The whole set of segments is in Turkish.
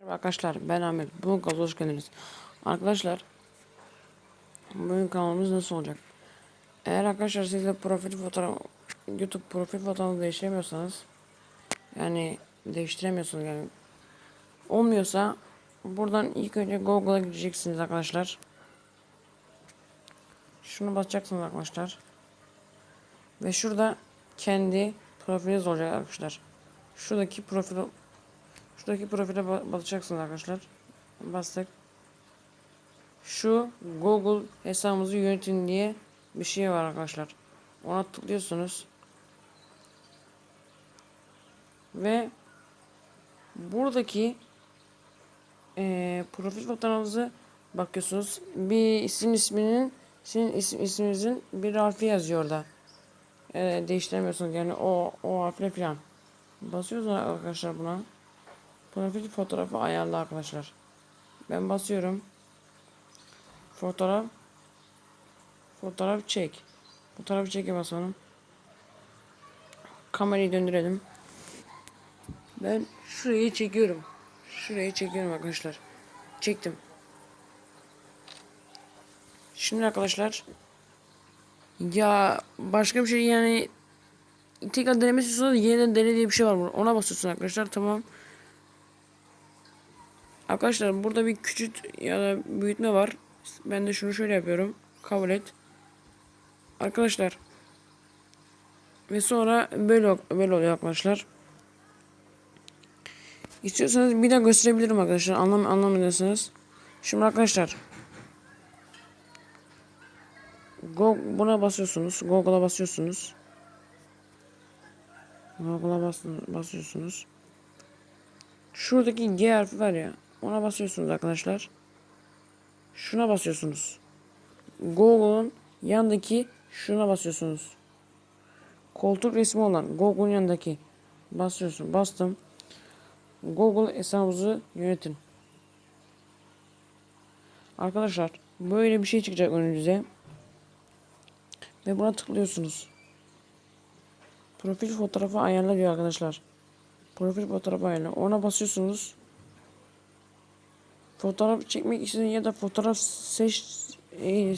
Merhaba Arkadaşlar ben Ahmet. Bugün kanalımıza hoş geldiniz. Arkadaşlar bugün kanalımız nasıl olacak? Eğer arkadaşlar siz de profil fotoğraf YouTube profil fotoğrafını değiştiremiyorsanız yani değiştiremiyorsunuz yani olmuyorsa buradan ilk önce Google'a gideceksiniz arkadaşlar. Şunu basacaksınız arkadaşlar. Ve şurada kendi profiliniz olacak arkadaşlar. Şuradaki profil Şuradaki profile ba- basacaksınız arkadaşlar. Bastık. Şu Google hesabımızı yönetin diye bir şey var arkadaşlar. Ona tıklıyorsunuz. Ve buradaki eee profil fotoğrafınızı bakıyorsunuz. Bir isim isminin sizin isim isminizin bir harfi yazıyor orada. Eee değiştiremiyorsunuz yani o o harfle falan. Basıyoruz arkadaşlar buna. Profil fotoğrafı ayarlı arkadaşlar. Ben basıyorum. Fotoğraf. Fotoğraf çek. Fotoğraf çeke basalım. Kamerayı döndürelim. Ben şurayı çekiyorum. Şurayı çekiyorum arkadaşlar. Çektim. Şimdi arkadaşlar ya başka bir şey yani tekrar denemesi istiyorsanız yeniden dene diye bir şey var burada. Ona basıyorsun arkadaşlar. Tamam. Arkadaşlar burada bir küçük ya da büyütme var. Ben de şunu şöyle yapıyorum. Kabul et. Arkadaşlar. Ve sonra böyle böyle oluyor arkadaşlar. İstiyorsanız bir daha gösterebilirim arkadaşlar. Anlam anlamıyorsanız. Şimdi arkadaşlar. Go buna basıyorsunuz. Google'a basıyorsunuz. Google'a bas basıyorsunuz. Şuradaki G harfi var ya. Ona basıyorsunuz arkadaşlar. Şuna basıyorsunuz. Google'un yanındaki şuna basıyorsunuz. Koltuk resmi olan Google'un yanındaki basıyorsun. Bastım. Google hesabınızı yönetin. Arkadaşlar böyle bir şey çıkacak önünüze. Ve buna tıklıyorsunuz. Profil fotoğrafı ayarla diyor arkadaşlar. Profil fotoğrafı ayarla. Ona basıyorsunuz. Fotoğraf çekmek istediğiniz ya da fotoğraf seç e,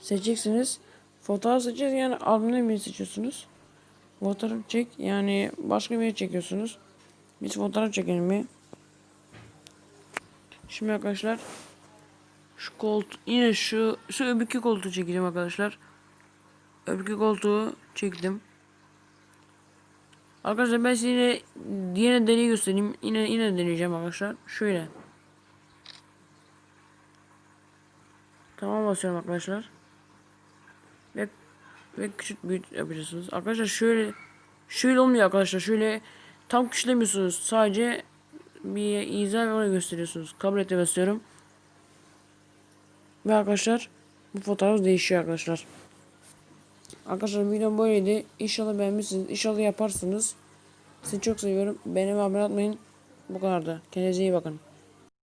seçeceksiniz. Fotoğraf seçeceğiz yani albümden birini seçiyorsunuz. Fotoğraf çek yani başka bir çekiyorsunuz. Biz fotoğraf çekelim bir. Şimdi arkadaşlar şu koltuk yine şu şu öbürkü koltuğu çekeceğim arkadaşlar. Öbürkü koltuğu çektim. Arkadaşlar ben size yine, yine deney göstereyim. Yine yine deneyeceğim arkadaşlar. Şöyle. Tamam basıyorum arkadaşlar. Ve ve küçük büyüt yapacaksınız. Arkadaşlar şöyle şöyle olmuyor arkadaşlar. Şöyle tam küçülemiyorsunuz. Sadece bir izah ve oraya gösteriyorsunuz. Kabul ete basıyorum. Ve arkadaşlar bu fotoğraf değişiyor arkadaşlar. Arkadaşlar video böyleydi. İnşallah beğenmişsiniz. İnşallah yaparsınız. Sizi çok seviyorum. Beğeni ve abone olmayın. Bu kadardı. Kendinize iyi bakın.